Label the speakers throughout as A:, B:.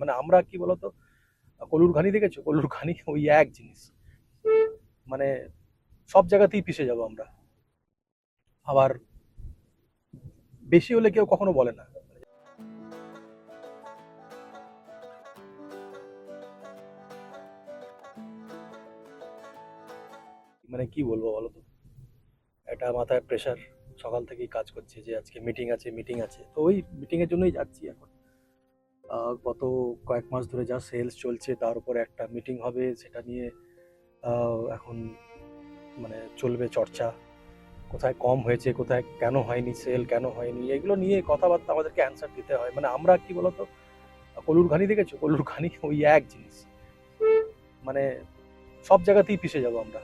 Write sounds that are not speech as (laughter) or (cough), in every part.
A: মানে আমরা কি বলতো? কলুর ঘানি দেখেছ? কলুর ঘানি ওই এক জিনিস। মানে সব জায়গাতেই পিছিয়ে যাব আমরা। আবার বেশি হলে কেউ কখনো বলে না। মানে কি বলব বলো তো একটা মাথায় প্রেশার সকাল থেকেই কাজ করছে যে আজকে মিটিং আছে মিটিং আছে। তো ওই মিটিংয়ের জন্যই যাচ্ছি এখন। গত কয়েক মাস ধরে যা সেলস চলছে, তার উপর একটা মিটিং হবে, সেটা নিয়ে এখন মানে চলবে চর্চা। কোথায় কম হয়েছে, কোথায় কেন হয়নি সেল কেন হয়নি, এগুলো নিয়ে কথাবার্তা আমাদেরকে অ্যান্সার দিতে হয়। মানে আমরা কি বলতো, কলুর ঘানি দেখেছ? কলুর ঘানি ওই এক জিনিস। মানে সব জায়গাতেই পিছিয়ে যাব আমরা।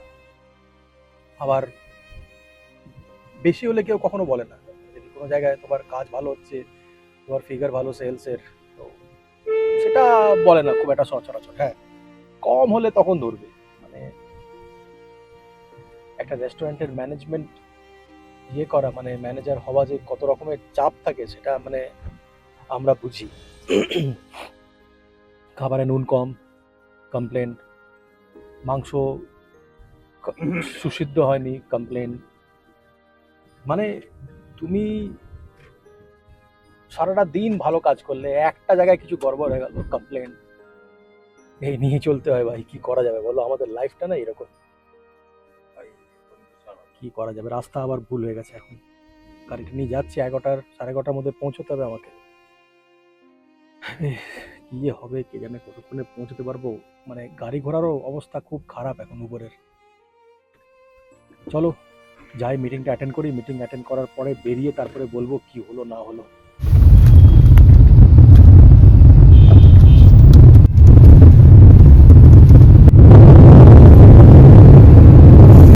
A: আবার বেশি হলে কেউ কখনো বলে না। যদি কোনো জায়গায় তোমার কাজ ভালো হচ্ছে, তোমার ফিগার ভালো সেলসের তো সেটা বলে না, খুব একটা সচরাচর হ্যাঁ। কম হলে তখন ধরবে মানে একটা রেস্টুরেন্টের ম্যানেজমেন্ট ইয়ে করা মানে ম্যানেজার হওয়া যে কত রকমের চাপ থাকে, সেটা মানে আমরা বুঝি। খাবারে নুন কম কমপ্লেন মাংস সুসিদ্ধ হয়নি কমপ্লেন মানে তুমি সারাটা দিন ভালো কাজ করলে, একটা জায়গায় কিছু গড়বড় হয়ে গেল কমপ্লেন এই নিয়ে চলতে হয় ভাই, কি করা যাবে বলো? আমাদের লাইফটা না এরকম। কি করা যাবে? রাস্তা আবার ভুল হয়ে গেছে এখন। গাড়িটা নিয়ে যাচ্ছি এগারোটার, সাড়ে এগারোটার মধ্যে পৌঁছতে হবে আমাকে। কি যে হবে, কে জানে কতক্ষণে পৌঁছতে পারব? মানে গাড়ি ঘোড়ারও অবস্থা খুব খারাপ এখন উপরের। চলো, যাই মিটিংটা অ্যাটেন্ড করি। মিটিং অ্যাটেন্ড করার পরে বেরিয়ে তারপরে বলব কি হলো, না হলো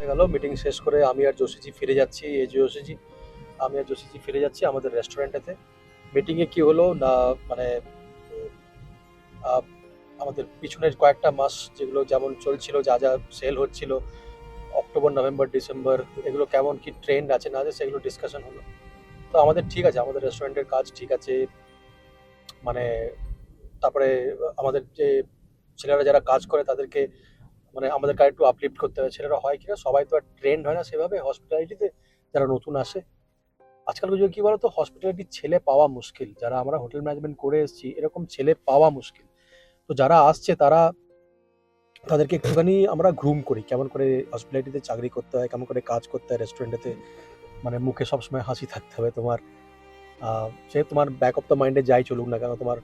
A: গেল মিটিং শেষ করে আমি আর যোশীজি ফিরে যাচ্ছি, এই যে যোশীজি আমি আর যোশীজি ফিরে যাচ্ছি আমাদের রেস্টুরেন্টেতে মিটিংয়ে কি হলো না মানে আমাদের পিছনের কয়েকটা মাস যেগুলো যেমন চলছিল, যা যা সেল হচ্ছিল অক্টোবর নভেম্বর ডিসেম্বর এগুলো কেমন কি ট্রেন্ড আছে না আছে সেগুলো ডিসকাশন হলো। তো আমাদের ঠিক আছে, আমাদের রেস্টুরেন্টের কাজ ঠিক আছে মানে তারপরে আমাদের যে ছেলেরা যারা কাজ করে তাদেরকে মানে আমাদের কাজ একটু আপলিফ্ট করতে হবে। ছেলেরা হয় কিনা, সবাই তো আর ট্রেন্ড হয় না সেভাবে হসপিটালিটিতে যারা নতুন আসে। আজকাল যুগে কি বলতো? হসপিটালিটির ছেলে পাওয়া মুশকিল। যারা আমরা হোটেল ম্যানেজমেন্ট করে এসেছি, এরকম ছেলে পাওয়া মুশকিল। তো যারা আসছে, তারা তাদেরকে একটুখানি আমরা গ্রুম করি। কেমন করে হসপিটালিটিতে চাকরি করতে হয়, কেমন করে কাজ করতে হয় রেস্টুরেন্টেতে মানে মুখে সবসময় হাসি থাকতে হবে তোমার। সে তোমার ব্যাক অফ দ্য মাইন্ডে যাই চলুক না কেন, তোমার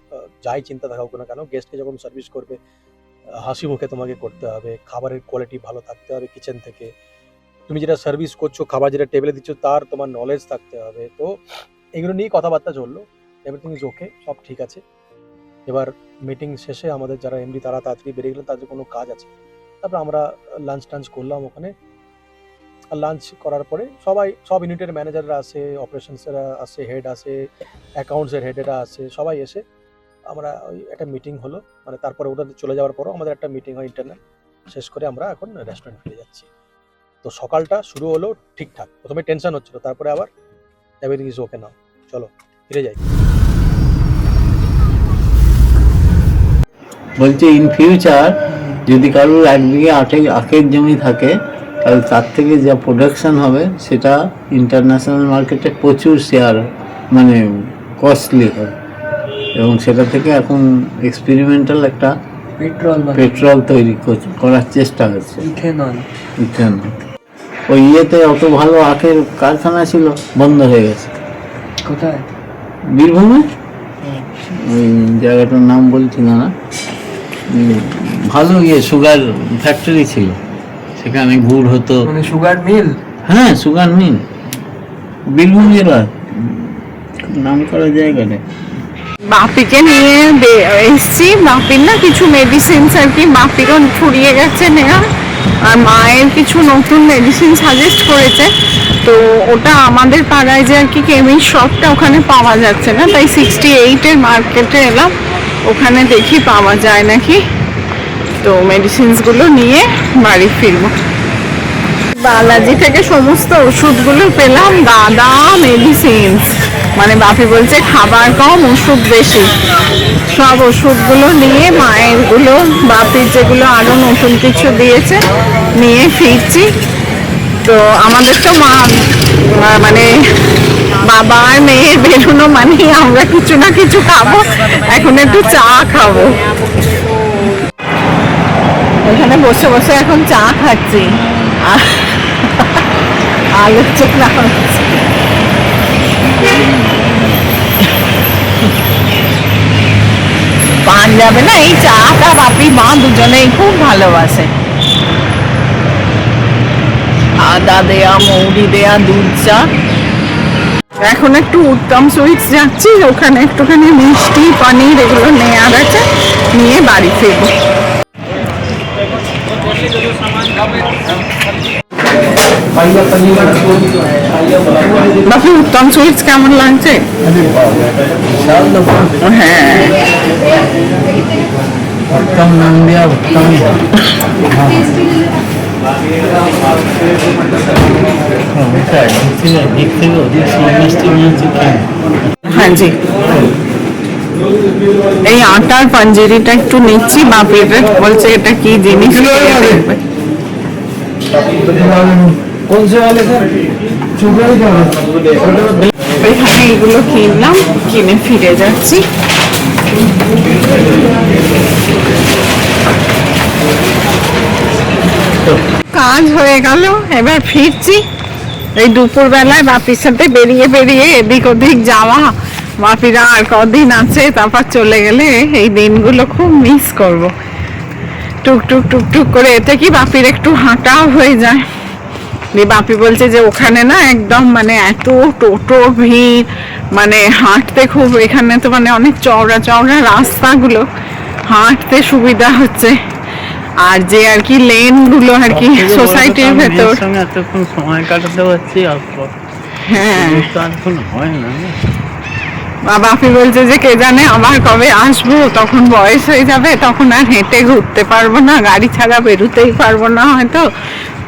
A: যাই চিন্তা থাকুক না কেন গেস্টকে যখন সার্ভিস করবে হাসি মুখে তোমাকে করতে হবে, খাবারের কোয়ালিটি ভালো থাকতে হবে কিচেন থেকে। তুমি যেটা সার্ভিস করছ, খাবার যেটা টেবিলে দিচ্ছ, তার তোমার নলেজ থাকতে হবে। তো এগুলো নিয়েই কথাবার্তা চলল। এভরিথিং ইজ ওকে সব ঠিক আছে। এবার মিটিং শেষে আমাদের যারা এমডি তারা তাড়াতাড়ি বেরিয়ে গেলেন তাদের কোনো কাজ আছে। তারপর আমরা লাঞ্চ টাঞ্চ করলাম ওখানে। আর লাঞ্চ করার পরে সবাই, সব ইউনিটের ম্যানেজাররা আসে অপারেশনসেরা আসে হেড আসে অ্যাকাউন্টসের হেডেরা আসে, সবাই এসে আমরা ওই একটা মিটিং হলো। মানে তারপরে ওটা চলে যাওয়ার পরও আমাদের একটা মিটিং হয় ইন্টারনাল শেষ করে আমরা এখন রেস্টুরেন্ট ফিরে যাচ্ছি। তো সকালটা শুরু হলো ঠিকঠাক। প্রথমে টেনশন হচ্ছিল, তারপরে আবার এভরিথিং ইজ ওকে নাও চলো, ফিরে যাই।
B: বলছে ইন ফিউচার যদি কারোর এক বিঘে আটে আখের জমি থাকে, তাহলে তার থেকে যা প্রোডাকশন হবে, সেটা ইন্টারন্যাশনাল মার্কেটে প্রচুর শেয়ার মানে কস্টলি হয়। এবং সেটা থেকে এখন এক্সপেরিমেন্টাল একটা
C: পেট্রোল
B: পেট্রোল তৈরি কর- করার চেষ্টা হচ্ছে
C: ইথেনল।
B: ইথেনল। ওই ইয়েতে অত ভালো আখের কারখানা ছিল বন্ধ হয়ে গেছে।
C: কোথায়?
B: বীরভূমে? ওই জায়গাটার নাম বলছি না। ভালো ইয়ে সুগার ফ্যাক্টরি ছিল। সেখানে গুড় হতো।
C: মানে সুগার মিল?
B: হ্যাঁ সুগার মিল। বীরভূম জেলার নাম করা জায়গাটা
D: বাপিকে নিয়ে এসছি। বাপির না কিছু মেডিসিনস আর কি বাপিরও ফুরিয়ে গেছে নেওয়া আর মায়ের কিছু নতুন মেডিসিন সাজেস্ট করেছে। তো ওটা আমাদের পাড়ায় যে আর কি কেমিস্ট শপটা ওখানে পাওয়া যাচ্ছে না। তাই সিক্সটি এইটের মার্কেটে এলাম। ওখানে দেখি পাওয়া যায় নাকি। তো মেডিসিনসগুলো নিয়ে বাড়ি ফিরবো। বালাজি থেকে সমস্ত ওষুধগুলো পেলাম দাদা মেডিসিনস মানে বাপি বলছে, খাবার কম, ওষুধ বেশি। সব ওষুধগুলো নিয়ে মায়েরগুলো বাপির যেগুলো আরও নতুন কিছু দিয়েছে, নিয়ে ফিরছি। তো আমাদের তো মা মানে বাবা আর মেয়ের বেরোনো মানে আমরা কিছু না কিছু খাব। এখন একটু চা খাব। এখানে বসে বসে এখন চা খাচ্ছি। আলোচনা হচ্ছে। পান যাবে না, এই চাটা বাপি মা দুজনেই খুব ভালোবাসে। আদা দেয়া, মৌরি দেয়া, দুধ চা। এখন একটু উত্তম সুইটস যাচ্ছি, ওখানে একটুখানি মিষ্টি, পানির এগুলো নেওয়ার আছে, নিয়ে বাড়ি ফিরবো। বাপি উত্তম সুইটস কেমন লাগছে হ্যাঁ
B: উত্তম নাম দেওয়া উত্তম দিক থেকে ওদিক মিষ্টি নিয়েছি কেন
D: হ্যাঁ জি এই আটার পাঞ্জেরিটা একটু নিচ্ছি বাপির বলছে এটা কি জিনিস? কোন কিনলাম কিনে ফিরে যাচ্ছি। কাজ হয়ে গেল এবার ফিরছি। এই দুপুরবেলায় বাপির সাথে বেরিয়ে বেরিয়ে এদিক ওদিক যাওয়া। বাপিরা আর কদিন আছে তারপর চলে গেলে এই দিনগুলো খুব মিস করব। টুক টুক টুক টুক করে এতে কি বাপির একটু হাঁটাও হয়ে যায়। দিয়ে বাপি বলছে যে ওখানে না একদম মানে এত টোটো ভিড় মানে হাঁটতে খুব এখানে তো মানে অনেক চওড়া চওড়া রাস্তাগুলো হাঁটতে সুবিধা হচ্ছে। আর যে আর কি লেনগুলো আর কি সোসাইটির ভেতর।
B: সময় কাটাতে
D: হ্যাঁ।
B: হয় না।
D: বাপি বলছে যে, কে জানে আবার কবে আসব, তখন বয়স হয়ে যাবে, তখন আর হেঁটে ঘুরতে পারব না, গাড়ি ছাড়া বেরোতেই পারব না হয়তো।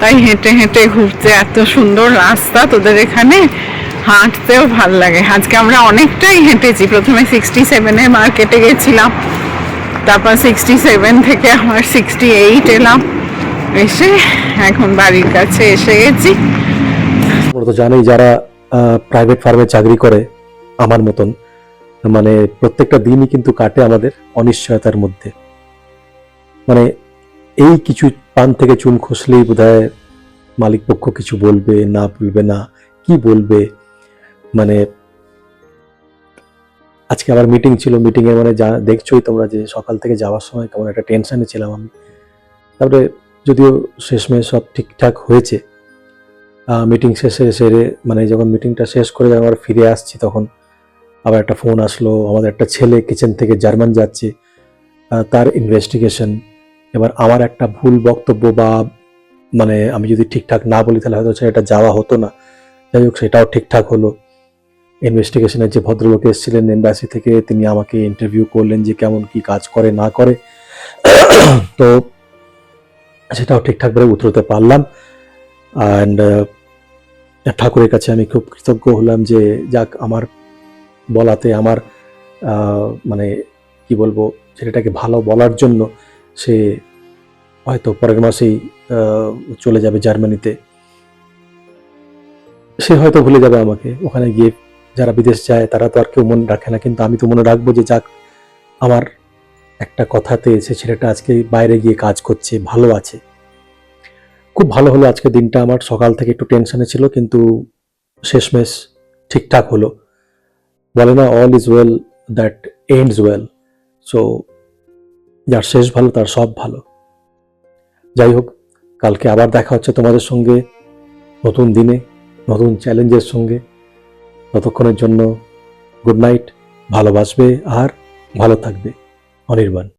D: তাই হেঁটে হেঁটে ঘুরতে এত সুন্দর রাস্তা তোদের এখানে, হাঁটতেও ভালো লাগে। আজকে আমরা অনেকটাই হেঁটেছি, প্রথমে সিক্সটি সেভেনের মার্কেটে গেছিলাম, তারপর সিক্সটি সেভেন থেকে আমার সিক্সটি এইট এলাম, এসে এখন বাড়ির কাছে এসে গেছি।
A: তো জানোই যারা প্রাইভেট ফার্মে চাকরি করে, আমার মতন মানে প্রত্যেকটা দিনই কিন্তু কাটে আমাদের অনিশ্চয়তার মধ্যে। মানে এই কিছু পান থেকে চুন খসলেই বোধহয় মালিক পক্ষ কিছু বলবে, না বলবে, না কি বলবে? মানে আজকে আবার মিটিং ছিল মিটিং এ মানে যা দেখছোই তোমরা যে সকাল থেকে যাওয়ার সময় কেমন একটা টেনশনে ছিলাম আমি। তারপরে যদিও শেষমেশ সব ঠিকঠাক হয়েছে মিটিং শেষে সেরে মানে যখন মিটিংটা শেষ করে আমরা ফিরে আসছি তখন আবার একটা ফোন আসলো, আমাদের একটা ছেলে কিচেন থেকে জার্মান যাচ্ছে তার ইনভেস্টিগেশন এবার আমার একটা ভুল বক্তব্য বা মানে আমি যদি ঠিকঠাক না বলি তাহলে হয়তো সেটা যাওয়া হতো না। যাই হোক, সেটাও ঠিকঠাক হলো। ইনভেস্টিগেশনের যে ভদ্রলোক এসেছিলেন এম্বাসি থেকে, তিনি আমাকে ইন্টারভিউ করলেন যে কেমন কি কাজ করে, না করে। (clears throat) তো সেটাও ঠিকঠাকভাবে উতরতে পারলাম। অ্যান্ড ঠাকুরের কাছে আমি খুব কৃতজ্ঞ হলাম যে, যাক, আমার বলাতে আমার মানে কি বলব, ছেলেটাকে ভালো বলার জন্য সে হয়তো পরের মাসেই চলে যাবে জার্মানিতে। সে হয়তো ভুলে যাবে আমাকে। ওখানে গিয়ে যারা বিদেশ যায়, তারা তো আর কেউ মনে রাখে না। কিন্তু আমি তো মনে রাখব যে যাক, আমার একটা কথাতে সে ছেলেটা আজকে বাইরে গিয়ে কাজ করছে, ভালো আছে। খুব ভালো হলো আজকে দিনটা। আমার সকাল থেকে একটু টেনশনে ছিল, কিন্তু শেষমেশ ঠিকঠাক হলো। বলে না all is well that ends well so যার শেষ ভালো, তার সব ভালো। যাই হোক, কালকে আবার দেখা হচ্ছে তোমাদের সঙ্গে নতুন দিনে, নতুন চ্যালেঞ্জের সঙ্গে। ততক্ষণের জন্য গুড নাইট ভালোবাসবে আর ভালো থাকবে। অনির্বাণ।